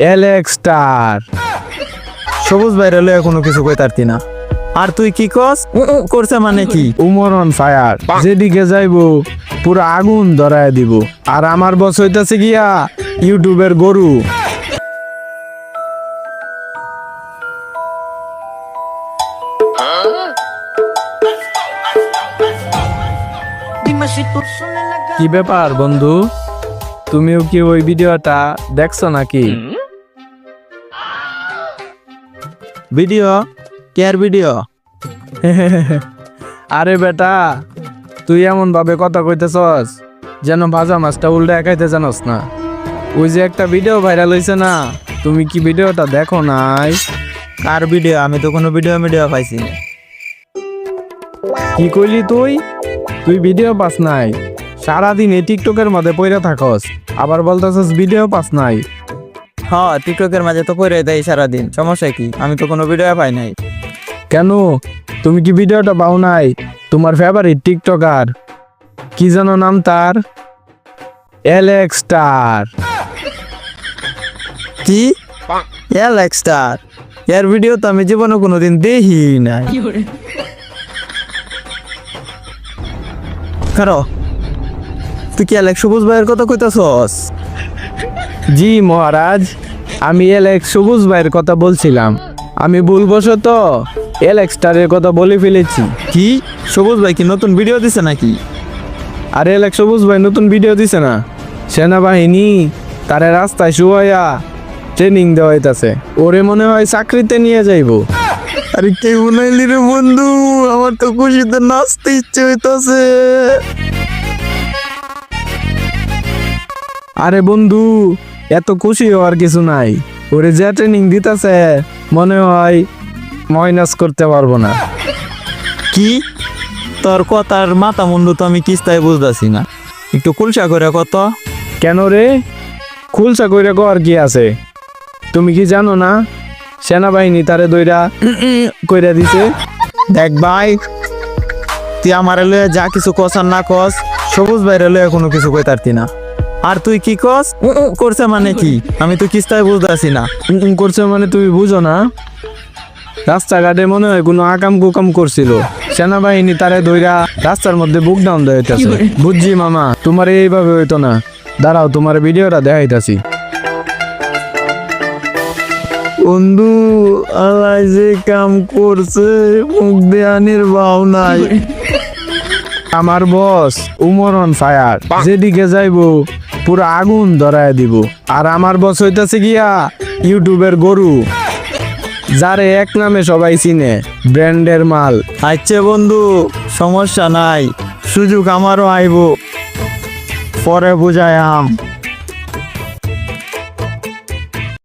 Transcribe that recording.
Alex star সবুজ বাইরে লয়ে কোনো কিছু কইতারতি না। আর তুই কি কস? করছে মানে কি? Umar on fire. যেদিকে যাইবো পুরো আগুন ধরায় দিব। আর আমার বস হইতাছে গিয়া ইউটিউবের গরু। কি ব্যাপার বন্ধু? তুমিও কি ওই ভিডিওটা দেখছ নাকি? ভিডিও কেয়ার ভিডিও আরে বেটা, তুই এমন ভাবে কথা কইতেছস যেন ভাজা মাছটা উল্টে একাইতে জানোস না। ওই যে একটা ভিডিও ভাইরাল হয়েছে না, তুমি কি ভিডিওটা দেখো নাই? কার ভিডিও আমি তো কোনো ভিডিও ভিডিও পাইছি না। কি কইলি তুই? তুই ভিডিও পাস নাই। সারাদিন এই টিকটকের মধ্যে পইরা থাকস, আবার বলতেছস ভিডিও পাস নাই। হ্যাঁ টিকটকের মাঝে তো পড়ে দেয় সারাদিন সমস্যা কি? আমি তো কোনো ভিডিও পাই নাই। কেন? তুমি কি ভিডিওটা পাও নাই? তোমার ফেভারিট টিকটকার। কি যেন নাম তার? এলেক্স স্টার কি? এলেক্স স্টার এর ভিডিও তো আমি জীবনে কোনোদিন দেখি নাই। কারও? তুই কি অ্যালেক্স সবুজ ভাইয়ের কথা কইতাছস? জি মহারাজ। আমি এলেক্স সবুজ ভাইয়ের কথা বলছিলাম। আমি ভুলবশত এলেক্স স্টারের কথা বলে ফেলেছি। কি? সবুজ ভাই কি নতুন ভিডিও দিছে নাকি? আর এলেক্স সবুজ ভাই নতুন ভিডিও দিছে না। সেনাবাহিনী তারে রাস্তায় শুয়াইয়া ট্রেনিং দেওয়া হইতাছে ওরে মনে হয় চাকরিতে নিয়ে যাইবো। আরে কে বানাইলি রে বন্ধু? আমার তো খুশিতে নাচতে ইচ্ছে হইতাছে। আরে বন্ধু এত খুশি হওয়ার কিছু নাই। ওরে যে ট্রেনিং দিতেছে মনে হয় মাইনাস করতে পারব না। কি? তোর কথার মাথা মুন্ডু তো আমি কিস্তায় বুঝতেছি না। একটু কুলসা করে কত কেন রে? খুলসা কইরা কর কি আছে? তুমি কি জানো না সেনাবাহিনী তারে দইরা কইরা দিছে? দেখ ভাই তুই আমার লয়ে যা কিছু কস আর না কস সবুজ বাইরে লয়ে কোনো কিছু কইতারতি না। আর তুই কি কস? করছে মানে কি? আমি তো কিস্তায় বুঝতেছি না। করছে মানে তুমি বুঝো না? রাস্তাঘাটে মনে হয় কোনো আকাম কুকাম করছিল। সেনাবাহিনী তারে দইরা রাস্তার মধ্যে বুক ডাউন দেওয়াইতেছে বুঝছি মামা তোমার এইভাবে হইতো না। দাঁড়াও তোমার ভিডিওটা দেখাইতাছি। বন্ধু আল্লাহ যে কাম করছে মুখ দেয়ানির ভাও নাই। আমার বস উমর অন ফায়ার। যেদিকে যাইবো পুরো আগুন ধরায় দিব। আর আমার বস হইতেছে গিয়া ইউটিউবের গরু, যারে এক নামে সবাই চিনে, ব্র্যান্ডের মাল। আচ্ছা বন্ধু, সমস্যা নাই, সুযোগ আমারও আইব, পরে বুঝায় আম।